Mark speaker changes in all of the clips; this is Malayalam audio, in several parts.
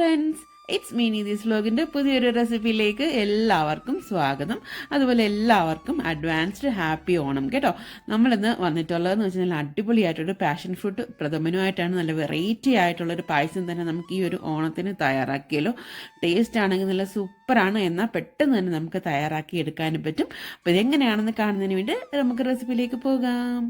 Speaker 1: ഫ്രണ്ട്സ് ഇറ്റ്സ് മീനി ദിസ് വ്ലോഗിന്റെ പുതിയൊരു റെസിപ്പിയിലേക്ക് എല്ലാവർക്കും സ്വാഗതം. അതുപോലെ എല്ലാവർക്കും അഡ്വാൻസ്ഡ് ഹാപ്പി ഓണം കേട്ടോ? നമ്മളിന്ന് വന്നിട്ടുള്ളതെന്ന് വെച്ച് കഴിഞ്ഞാൽ അടിപൊളിയായിട്ടൊരു പാഷൻ ഫ്രൂട്ട് പ്രഥമനുമായിട്ടാണ് നല്ല വെറൈറ്റി ആയിട്ടുള്ളൊരു പായസം തന്നെ നമുക്ക് ഈ ഒരു ഓണത്തിന് തയ്യാറാക്കിയല്ലോ. ടേസ്റ്റ് ആണെങ്കിൽ നല്ല സൂപ്പറാണ് എന്നാൽ പെട്ടെന്ന് തന്നെ നമുക്ക് തയ്യാറാക്കി എടുക്കാനും പറ്റും. അപ്പോൾ ഇതെങ്ങനെയാണെന്ന് കാണുന്നതിന് വേണ്ടി നമുക്ക് റെസിപ്പിയിലേക്ക് പോകാം.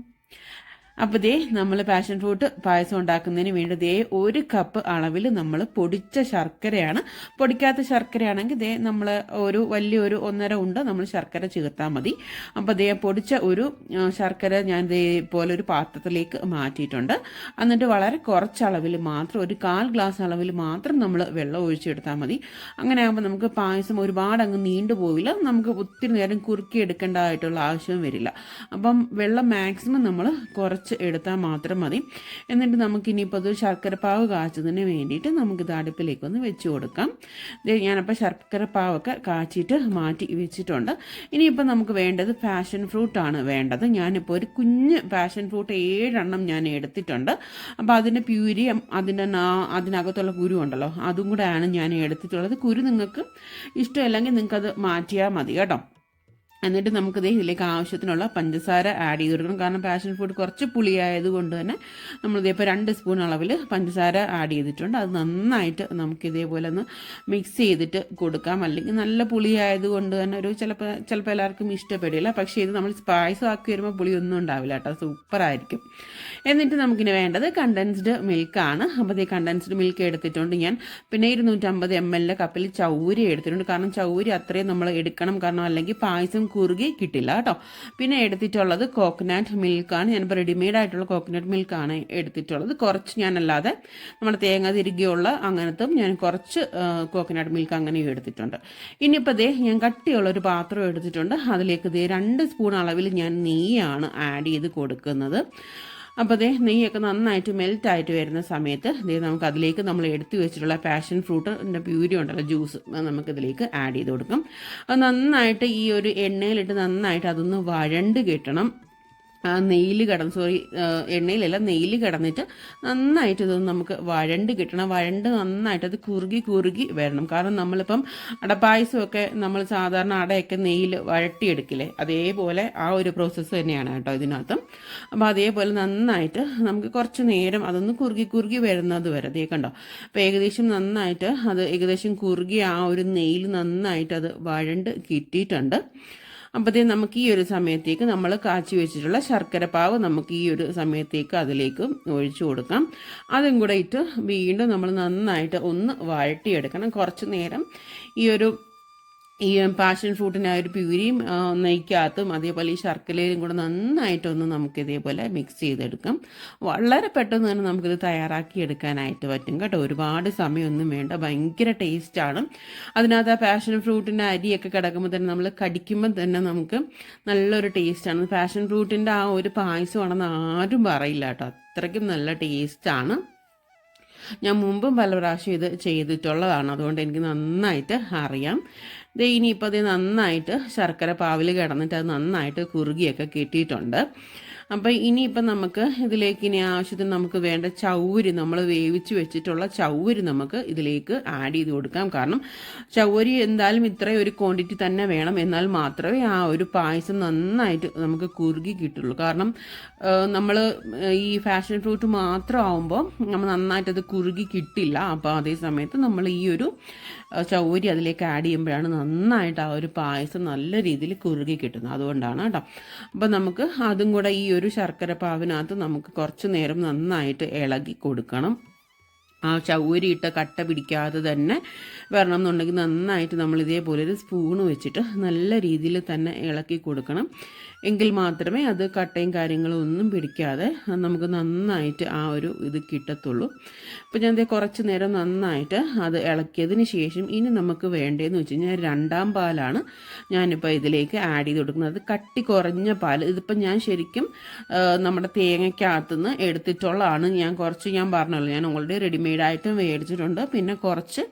Speaker 1: അപ്പോൾ ദേ നമ്മൾ പാഷൻ ഫ്രൂട്ട് പായസം ഉണ്ടാക്കുന്നതിന് വേണ്ടി ദേ ഒരു കപ്പ് അളവിൽ നമ്മൾ പൊടിച്ച ശർക്കരയാണ്. പൊടിക്കാത്ത ശർക്കരയാണെങ്കിൽ ദേ നമ്മൾ ഒരു വലിയൊരു ഒന്നര ഉണ്ട് നമ്മൾ ശർക്കര ചേർത്താൽ മതി. അപ്പോൾ ദേ പൊടിച്ച ഒരു ശർക്കര ഞാൻ ദേ പോലെ ഒരു പാത്രത്തിലേക്ക് മാറ്റിയിട്ടുണ്ട്. എന്നിട്ട് വളരെ കുറച്ച് അളവിൽ മാത്രം ഒരു കാൽ ഗ്ലാസ് അളവിൽ മാത്രം നമ്മൾ വെള്ളം ഒഴിച്ചെടുത്താൽ മതി. അങ്ങനെ ആകുമ്പോൾ നമുക്ക് പായസം ഒരുപാട് അങ്ങ് നീണ്ടു പോവില്ല. നമുക്ക് ഒത്തിരി നേരം കുറുക്കി എടുക്കേണ്ടതായിട്ടുള്ള ആവശ്യവും വരില്ല. അപ്പം വെള്ളം മാക്സിമം നമ്മൾ കുറച്ച് എടുത്താൽ മാത്രം മതി. എന്നിട്ട് നമുക്ക് നമുക്കിനിയിപ്പോൾ അത് ശർക്കരപ്പാവ് കാച്ചതിന് വേണ്ടിയിട്ട് നമുക്ക് നമുക്കിത് അടുപ്പിലേക്ക് ഒന്ന് വെച്ച് കൊടുക്കാം. ഞാനപ്പോൾ ശർക്കരപ്പാവൊക്കെ കാച്ചിട്ട് മാറ്റി വെച്ചിട്ടുണ്ട്. ഇനിയിപ്പോൾ നമുക്ക് വേണ്ടത് പാഷൻ ഫ്രൂട്ടാണ് വേണ്ടത്. ഞാനിപ്പോൾ ഒരു കുഞ്ഞ് ഫാഷൻ ഫ്രൂട്ട് ഏഴെണ്ണം ഞാൻ എടുത്തിട്ടുണ്ട്. അപ്പോൾ അതിന്റെ പ്യൂരി അതിന്റെ അതിനകത്തുള്ള കുരു ഉണ്ടല്ലോ അതും കൂടെയാണ് ഞാൻ എടുത്തിട്ടുള്ളത്. കുരു നിങ്ങൾക്ക് ഇഷ്ടമല്ലെങ്കിൽ നിങ്ങൾക്കത് മാറ്റിയാൽ മതി കേട്ടോ. എന്നിട്ട് നമുക്കിത് ഇതിലേക്ക് ആവശ്യത്തിനുള്ള പഞ്ചസാര ആഡ് ചെയ്ത് കൊടുക്കണം കാരണം പാഷൻ ഫ്രൂട്ട് കുറച്ച് പുളിയായത് കൊണ്ട് തന്നെ നമ്മളിത് ഇപ്പോൾ രണ്ട് സ്പൂൺ അളവിൽ പഞ്ചസാര ആഡ് ചെയ്തിട്ടുണ്ട്. അത് നന്നായിട്ട് നമുക്ക് ഇതേപോലെ ഒന്ന് മിക്സ് ചെയ്തിട്ട് കൊടുക്കാം. അല്ലെങ്കിൽ നല്ല പുളിയായത് കൊണ്ട് തന്നെ ഒരു ചിലപ്പോൾ ചിലപ്പോൾ എല്ലാവർക്കും ഇഷ്ടപ്പെടില്ല. പക്ഷേ ഇത് നമ്മൾ പായസം ആക്കി വരുമ്പോൾ പുളിയൊന്നും ഉണ്ടാവില്ല കേട്ടോ. സൂപ്പറായിരിക്കും എന്നിട്ട് നമുക്കിന് വേണ്ടത് കണ്ടൻസ്ഡ് മിൽക്കാണ് അപ്പോൾ ഈ കണ്ടൻസ്ഡ് മിൽക്ക് എടുത്തിട്ടുണ്ട് ഞാൻ. പിന്നെ ഇരുന്നൂറ്റമ്പത് എം എൽ കപ്പിൽ ചൗരി എടുത്തിട്ടുണ്ട്. കാരണം ചൗരി അത്രയും നമ്മൾ എടുക്കണം. കാരണം അല്ലെങ്കിൽ പായസം കുറുകി കിട്ടില്ല കേട്ടോ. പിന്നെ എടുത്തിട്ടുള്ളത് കോക്കനട്ട് മിൽക്കാണ് ഞാനിപ്പോൾ റെഡിമെയ്ഡ് ആയിട്ടുള്ള കോക്കനട്ട് മിൽക്കാണ് എടുത്തിട്ടുള്ളത്. കുറച്ച് ഞാനല്ലാതെ നമ്മുടെ തേങ്ങ തിരികെയുള്ള അങ്ങനത്തും ഞാൻ കുറച്ച് കോക്കനട്ട് മിൽക്ക് അങ്ങനെയും എടുത്തിട്ടുണ്ട്. ഇനിയിപ്പോൾ ദേ ഞാൻ കട്ടിയുള്ള ഒരു പാത്രം എടുത്തിട്ടുണ്ട്. അതിലേക്ക് ദേ രണ്ട് സ്പൂൺ അളവിൽ ഞാൻ നെയ്യാണ് ആഡ് ചെയ്ത് കൊടുക്കുന്നത്. അപ്പോൾ അതേ നെയ്യൊക്കെ നന്നായിട്ട് മെൽറ്റായിട്ട് വരുന്ന സമയത്ത് ദേ നമുക്ക് അതിലേക്ക് നമ്മൾ എടുത്തു വെച്ചിട്ടുള്ള പാഷൻ ഫ്രൂട്ടിന്റെ പ്യൂരി ഉണ്ടല്ലോ ജ്യൂസ് നമുക്കിതിലേക്ക് ആഡ് ചെയ്ത് കൊടുക്കും. അത് നന്നായിട്ട് ഈ ഒരു എണ്ണയിലിട്ട് നന്നായിട്ട് അതൊന്ന് വഴണ്ട് കിട്ടണം. ആ നെയ്യിൽ കിടന്ന് സോറി എണ്ണയിലല്ല നെയ്യിൽ കിടന്നിട്ട് നന്നായിട്ട് ഇതൊന്ന് നമുക്ക് വഴണ്ട് കിട്ടണം. വഴണ്ട് നന്നായിട്ട് അത് കുറുകി കുറുകി വരണം. കാരണം നമ്മളിപ്പം അടപ്പായസമൊക്കെ നമ്മൾ സാധാരണ അടയൊക്കെ നെയ്യിൽ വഴട്ടിയെടുക്കില്ലേ? അതേപോലെ ആ ഒരു പ്രോസസ്സ് തന്നെയാണ് കേട്ടോ ഇതിനകത്തും. അപ്പോൾ അതേപോലെ നന്നായിട്ട് നമുക്ക് കുറച്ച് നേരം അതൊന്ന് കുറുകി കുറുകി വരുന്നത് വരെ. ദേ കണ്ടോ? അപ്പോൾ ഏകദേശം നന്നായിട്ട് അത് ഏകദേശം കുറുകി ആ ഒരു നെയ്യിൽ നന്നായിട്ട് അത് വഴണ്ട് കിട്ടിയിട്ടുണ്ട്. അപ്പോഴത്തേ നമുക്ക് ഈ ഒരു സമയത്തേക്ക് നമ്മൾ കാച്ചി വെച്ചിട്ടുള്ള ശർക്കര പാവ് നമുക്ക് ഈ ഒരു സമയത്തേക്ക് അതിലേക്ക് ഒഴിച്ചു കൊടുക്കാം. അതും കൂടെ ഇട്ട് വീണ്ടും നമ്മൾ നന്നായിട്ട് ഒന്ന് വഴട്ടിയെടുക്കണം കുറച്ച് നേരം ഈ ഒരു ഈ പാഷൻ ഫ്രൂട്ടിന്റെ ആ ഒരു പ്യൂരിയും നെയ്ക്കകത്തും അതേപോലെ ഈ ശർക്കരയിലും കൂടെ നന്നായിട്ടൊന്ന് നമുക്ക് ഇതേപോലെ മിക്സ് ചെയ്തെടുക്കാം. വളരെ പെട്ടെന്ന് തന്നെ നമുക്കിത് തയ്യാറാക്കി എടുക്കാനായിട്ട് പറ്റും കേട്ടോ. ഒരുപാട് സമയമൊന്നും വേണ്ട. ഭയങ്കര ടേസ്റ്റാണ് അതിനകത്ത് ആ പാഷൻ ഫ്രൂട്ടിന്റെ അരിയൊക്കെ കിടക്കുമ്പോൾ തന്നെ നമ്മൾ കടിക്കുമ്പോൾ തന്നെ നമുക്ക് നല്ലൊരു ടേസ്റ്റാണ് പാഷൻ ഫ്രൂട്ടിന്റെ ആ ഒരു പായസമാണെന്ന് ആരും പറയില്ല കേട്ടോ. അത്രയ്ക്കും നല്ല ടേസ്റ്റാണ് ഞാൻ മുമ്പും പല പ്രാവശ്യം ഇത് ചെയ്തിട്ടുള്ളതാണ്. അതുകൊണ്ട് എനിക്ക് നന്നായിട്ട് അറിയാം. ഇത് ഇനിയിപ്പോൾ അത് നന്നായിട്ട് ശർക്കര പാവിൽ കിടന്നിട്ട് അത് നന്നായിട്ട് കുറുകിയൊക്കെ കിട്ടിയിട്ടുണ്ട്. അപ്പോൾ ഇനിയിപ്പം നമുക്ക് ഇതിലേക്ക് ഇനി ആവശ്യത്തിന് നമുക്ക് വേണ്ട ചൗവരി നമ്മൾ വേവിച്ച് വെച്ചിട്ടുള്ള ചൗവരി നമുക്ക് ഇതിലേക്ക് ആഡ് ചെയ്ത് കൊടുക്കാം. കാരണം ചൗവരി എന്തായാലും ഇത്രയും ഒരു ക്വാണ്ടിറ്റി തന്നെ വേണം. എന്നാൽ മാത്രമേ ആ ഒരു പായസം നന്നായിട്ട് നമുക്ക് കുറുകി കിട്ടുള്ളൂ. കാരണം നമ്മൾ ഈ ഫാഷൻ ഫ്രൂട്ട് മാത്രം ആവുമ്പോൾ നമ്മൾ നന്നായിട്ട് അത് കുറുകി കിട്ടില്ല. അപ്പോൾ അതേ സമയത്ത് നമ്മൾ ഈ ഒരു ചൗരി അതിലേക്ക് ആഡ് ചെയ്യുമ്പോഴാണ് നന്നായിട്ട് ആ ഒരു പായസം നല്ല രീതിയിൽ കുറുകി കിട്ടുന്നത്. അതുകൊണ്ടാണ് കേട്ടോ. അപ്പോൾ നമുക്ക് അതും കൂടെ ഈ ശർക്കര പാവിനകത്ത് നമുക്ക് കുറച്ച് നേരം നന്നായിട്ട് ഇളകി കൊടുക്കണം. ആ ഇട്ട കട്ട പിടിക്കാതെ തന്നെ വരണം എന്നുണ്ടെങ്കിൽ നന്നായിട്ട് നമ്മൾ ഇതേപോലെ ഒരു സ്പൂൺ വെച്ചിട്ട് നല്ല രീതിയിൽ തന്നെ ഇളക്കി കൊടുക്കണം. എങ്കിൽ മാത്രമേ അത് കട്ടയും കാര്യങ്ങളും ഒന്നും പിടിക്കാതെ നമുക്ക് നന്നായിട്ട് ആ ഒരു ഇത് കിട്ടത്തുള്ളൂ. അപ്പോൾ ഞാൻ കുറച്ച് നേരം നന്നായിട്ട് അത് ഇളക്കിയതിന് ശേഷം ഇനി നമുക്ക് വേണ്ടതെന്ന് വെച്ച് കഴിഞ്ഞാൽ രണ്ടാം പാലാണ് ഞാനിപ്പോൾ ഇതിലേക്ക് ആഡ് ചെയ്ത് കൊടുക്കുന്നത്. അത് കട്ടി കുറഞ്ഞ പാൽ ഇതിപ്പോൾ ഞാൻ ശരിക്കും നമ്മുടെ തേങ്ങയ്ക്കകത്തുനിന്ന് എടുത്തിട്ടുള്ളതാണ്. ഞാൻ കുറച്ച് ഞാൻ പറഞ്ഞല്ലോ ഞാൻ ഓൾറെഡി റെഡിമെയ്ഡ് ആയിട്ടും മേടിച്ചിട്ടുണ്ട്. പിന്നെ കുറച്ച്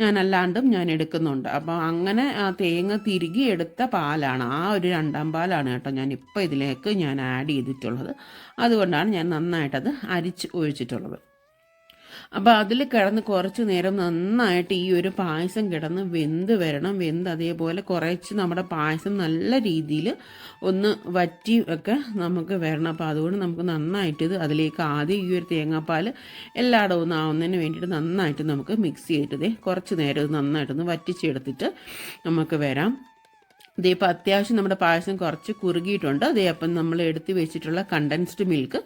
Speaker 1: ഞാൻ അല്ലാണ്ടും ഞാൻ എടുക്കുന്നുണ്ട്. അപ്പോൾ അങ്ങനെ തേങ്ങ തിരികെ എടുത്ത പാലാണ് ആ ഒരു രണ്ടാം പാലാണ് കേട്ടോ ഞാൻ ഇപ്പോൾ ഇതിലേക്ക് ഞാൻ ആഡ് ചെയ്തിട്ടുള്ളത്. അതുകൊണ്ടാണ് ഞാൻ നന്നായിട്ടത് അരിച്ച് ഒഴിച്ചിട്ടുള്ളത്. അപ്പോൾ അതിൽ കിടന്ന് കുറച്ച് നേരം നന്നായിട്ട് ഈ ഒരു പായസം കിടന്ന് വെന്ത് വരണം. വെന്ത് അതേപോലെ കുറച്ച് നമ്മുടെ പായസം നല്ല രീതിയിൽ ഒന്ന് വറ്റി ഒക്കെ നമുക്ക് വരണം. അപ്പോൾ അതുകൊണ്ട് നമുക്ക് നന്നായിട്ട് ഇത് അതിലേക്ക് ആദ്യം ഈ ഒരു തേങ്ങാപ്പാൽ എല്ലായിടവും ഒന്ന് ആവുന്നതിന് വേണ്ടിയിട്ട് നന്നായിട്ട് നമുക്ക് മിക്സ് ചെയ്തിട്ട് കുറച്ച് നേരം നന്നായിട്ടൊന്ന് വറ്റിച്ചെടുത്തിട്ട് നമുക്ക് വരാം. ഇതേ ഇപ്പോൾ അത്യാവശ്യം നമ്മുടെ പായസം കുറച്ച് കുറുകിയിട്ടുണ്ട്. അതേ അപ്പം നമ്മൾ എടുത്ത് വെച്ചിട്ടുള്ള കണ്ടൻസ്ഡ് മിൽക്ക്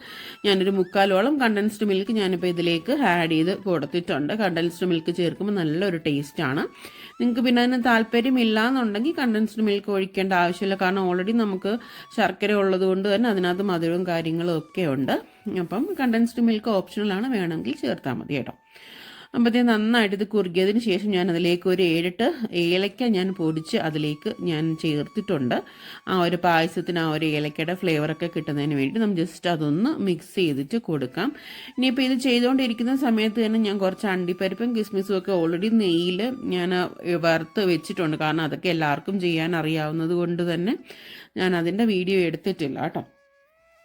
Speaker 1: ഞാനൊരു മുക്കാലോളം കണ്ടൻസ്ഡ് മിൽക്ക് ഞാനിപ്പോൾ ഇതിലേക്ക് ആഡ് ചെയ്ത് കൊടുത്തിട്ടുണ്ട്. കണ്ടൻസ്ഡ് മിൽക്ക് ചേർക്കുമ്പോൾ നല്ലൊരു ടേസ്റ്റാണ് നിങ്ങൾക്ക് പിന്നെ അതിന് താല്പര്യമില്ല എന്നുണ്ടെങ്കിൽ കണ്ടൻസ്ഡ് മിൽക്ക് ഒഴിക്കേണ്ട ആവശ്യമില്ല. കാരണം ഓൾറെഡി നമുക്ക് ശർക്കര ഉള്ളത് കൊണ്ട് തന്നെ അതിനകത്ത് മധുരവും കാര്യങ്ങളും ഒക്കെ ഉണ്ട്. അപ്പം കണ്ടൻസ്ഡ് മിൽക്ക് ഓപ്ഷണലാണ് വേണമെങ്കിൽ ചേർത്താൽ മതി കേട്ടോ. അപ്പോഴത്തേക്ക് നന്നായിട്ട് ഇത് കുറുകിയതിന് ശേഷം ഞാൻ അതിലേക്ക് ഒരു ഏഴെട്ട് ഏലക്ക ഞാൻ പൊടിച്ച് അതിലേക്ക് ഞാൻ ചേർത്തിട്ടുണ്ട്. ആ ഒരു പായസത്തിന് ആ ഒരു ഏലക്കയുടെ ഫ്ലേവറൊക്കെ കിട്ടുന്നതിന് വേണ്ടി നമ്മൾ ജസ്റ്റ് അതൊന്ന് മിക്സ് ചെയ്തിട്ട് കൊടുക്കാം. ഇനിയിപ്പോൾ ഇത് ചെയ്തുകൊണ്ടിരിക്കുന്ന സമയത്ത് തന്നെ ഞാൻ കുറച്ച് അണ്ടിപ്പരിപ്പും കിസ്മിസും ഒക്കെ ഓൾറെഡി നെയ്യിൽ ഞാൻ വറുത്ത് വെച്ചിട്ടുണ്ട്. കാരണം അതൊക്കെ എല്ലാവർക്കും ചെയ്യാൻ അറിയാവുന്നത് കൊണ്ട് തന്നെ ഞാൻ അതിന്റെ വീഡിയോ എടുത്തിട്ടില്ല കേട്ടോ.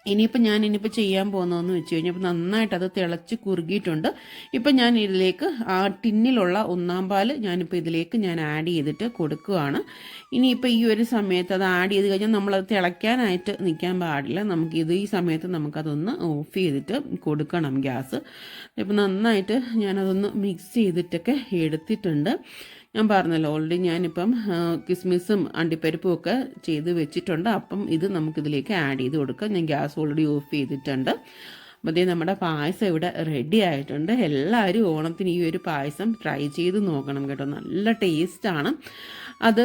Speaker 1: ഇനിയിപ്പോൾ ഞാൻ ഇനിയിപ്പോൾ ചെയ്യാൻ പോകുന്നതെന്ന് വെച്ച് കഴിഞ്ഞപ്പോൾ നന്നായിട്ട് അത് തിളച്ച് കുറുകിയിട്ടുണ്ട്. ഇപ്പം ഞാൻ ഇതിലേക്ക് ആ ടിന്നിലുള്ള ഒന്നാം പാൽ ഞാനിപ്പോൾ ഇതിലേക്ക് ഞാൻ ആഡ് ചെയ്തിട്ട് കൊടുക്കുകയാണ്. ഇനിയിപ്പോൾ ഈ ഒരു സമയത്ത് അത് ആഡ് ചെയ്ത് കഴിഞ്ഞാൽ നമ്മളത് തിളയ്ക്കാനായിട്ട് നിൽക്കാൻ പാടില്ല. നമുക്ക് ഇത് ഈ സമയത്ത് നമുക്കതൊന്ന് ഓഫ് ചെയ്തിട്ട് കൊടുക്കണം ഗ്യാസ്. ഇപ്പം നന്നായിട്ട് ഞാനതൊന്ന് മിക്സ് ചെയ്തിട്ടൊക്കെ എടുത്തിട്ടുണ്ട്. ഞാൻ പറഞ്ഞല്ലോ ഓൾറെഡി ഞാനിപ്പം കിസ്മിസും അണ്ടിപ്പരിപ്പും ഒക്കെ ചെയ്ത് വെച്ചിട്ടുണ്ട്. അപ്പം ഇത് നമുക്കിതിലേക്ക് ആഡ് ചെയ്ത് കൊടുക്കാം. ഞാൻ ഗ്യാസ് ഓൾറെഡി ഓഫ് ചെയ്തിട്ടുണ്ട്. അപ്പോൾ നമ്മുടെ പായസം ഇവിടെ റെഡി ആയിട്ടുണ്ട്. എല്ലാവരും ഓണത്തിന് ഈ ഒരു പായസം ട്രൈ ചെയ്ത് നോക്കണം കേട്ടോ. നല്ല ടേസ്റ്റാണ് അത്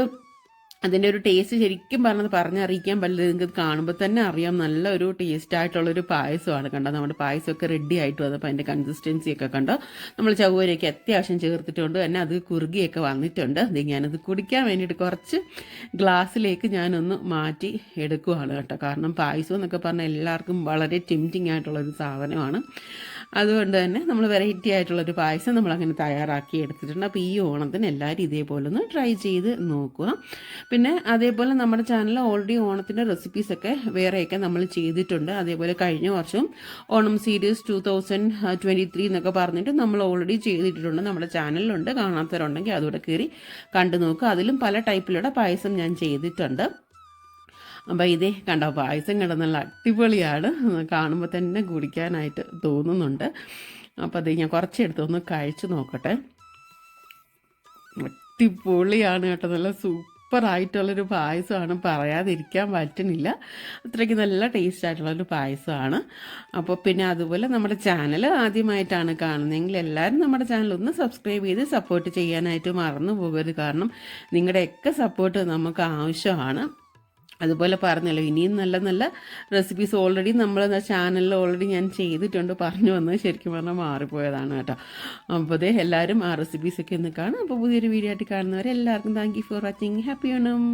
Speaker 1: അതിന്റെ ഒരു ടേസ്റ്റ് ശരിക്കും പറഞ്ഞത് പറഞ്ഞറിയിക്കാൻ പറ്റില്ല. നിങ്ങൾക്ക് കാണുമ്പോൾ തന്നെ അറിയാം. നല്ല ഒരു ടേസ്റ്റ് ആയിട്ടുള്ളൊരു പായസമാണ്. കണ്ടോ? നമ്മുടെ പായസമൊക്കെ റെഡി ആയിട്ട് വന്നപ്പോൾ അതിന്റെ കൺസിസ്റ്റൻസി ഒക്കെ കണ്ടോ? നമ്മൾ ചവ്വരയൊക്കെ അത്യാവശ്യം ചേർത്തിട്ടുണ്ട്. തന്നെ അത് കുറുകിയൊക്കെ വന്നിട്ടുണ്ട്. അത് ഞാനത് കുടിക്കാൻ വേണ്ടിയിട്ട് കുറച്ച് ഗ്ലാസ്സിലേക്ക് ഞാനൊന്ന് മാറ്റി എടുക്കുവാണ് കേട്ടോ. കാരണം പായസം എന്നൊക്കെ പറഞ്ഞാൽ എല്ലാവർക്കും വളരെ ടെംറ്റിംഗ് ആയിട്ടുള്ളൊരു സാധനമാണ്. അതുകൊണ്ട് തന്നെ നമ്മൾ വെറൈറ്റി ആയിട്ടുള്ളൊരു പായസം നമ്മളങ്ങനെ തയ്യാറാക്കി എടുത്തിട്ടുണ്ട്. അപ്പോൾ ഈ ഓണത്തിന് എല്ലാവരും ഇതേപോലെ ഒന്ന് ട്രൈ ചെയ്ത് നോക്കുക. പിന്നെ അതേപോലെ നമ്മുടെ ചാനൽ ഓൾറെഡി ഓണത്തിന്റെ റെസിപ്പീസൊക്കെ വേറെയൊക്കെ നമ്മൾ ചെയ്തിട്ടുണ്ട്. അതേപോലെ കഴിഞ്ഞ വർഷം Onam series two thousand twenty three എന്നൊക്കെ പറഞ്ഞിട്ട് നമ്മൾ ഓൾറെഡി ചെയ്തിട്ടുണ്ട്. നമ്മുടെ ചാനലിലുണ്ട് കാണാത്തവരുണ്ടെങ്കിൽ അതുകൂടെ കയറി കണ്ടു നോക്കുക അതിലും പല ടൈപ്പിലുള്ള പായസം ഞാൻ ചെയ്തിട്ടുണ്ട്. അപ്പോൾ ഇതേ കണ്ടോ പായസം കണ്ട? നല്ല അടിപൊളിയാണ്. കാണുമ്പോൾ തന്നെ കുടിക്കാനായിട്ട് തോന്നുന്നുണ്ട്. അപ്പോൾ അത് ഞാൻ കുറച്ചെടുത്തൊന്ന് കഴിച്ചു നോക്കട്ടെ. അടിപൊളിയാണ് കേട്ടോ നല്ല സൂപ്പറായിട്ടുള്ളൊരു പായസമാണ്. പറയാതിരിക്കാൻ പറ്റുന്നില്ല. അത്രയ്ക്ക് നല്ല ടേസ്റ്റ് ആയിട്ടുള്ളൊരു പായസമാണ്. അപ്പോൾ പിന്നെ അതുപോലെ നമ്മുടെ ചാനൽ ആദ്യമായിട്ടാണ് കാണുന്നതെങ്കിൽ എല്ലാവരും നമ്മുടെ ചാനൽ ഒന്ന് സബ്സ്ക്രൈബ് ചെയ്ത് സപ്പോർട്ട് ചെയ്യാനായിട്ട് മറന്നു പോകരുത്. കാരണം നിങ്ങളുടെയൊക്കെ സപ്പോർട്ട് നമുക്ക് ആവശ്യമാണ്. അതുപോലെ പറഞ്ഞല്ലോ ഇനിയും നല്ല നല്ല റെസിപ്പീസ് ഓൾറെഡി നമ്മൾ ചാനലിൽ ഓൾറെഡി ഞാൻ ചെയ്തിട്ടുണ്ട് പറഞ്ഞു വന്നത് ശരിക്കും പറഞ്ഞാൽ മാറിപ്പോയതാണ് കേട്ടോ. അപ്പോൾ അതേ എല്ലാവരും ആ റെസിപ്പീസൊക്കെ ഒന്ന് കാണും. അപ്പോൾ പുതിയൊരു വീഡിയോ ആയിട്ട് കാണുന്നവരെ എല്ലാവർക്കും thank you for watching happy Onam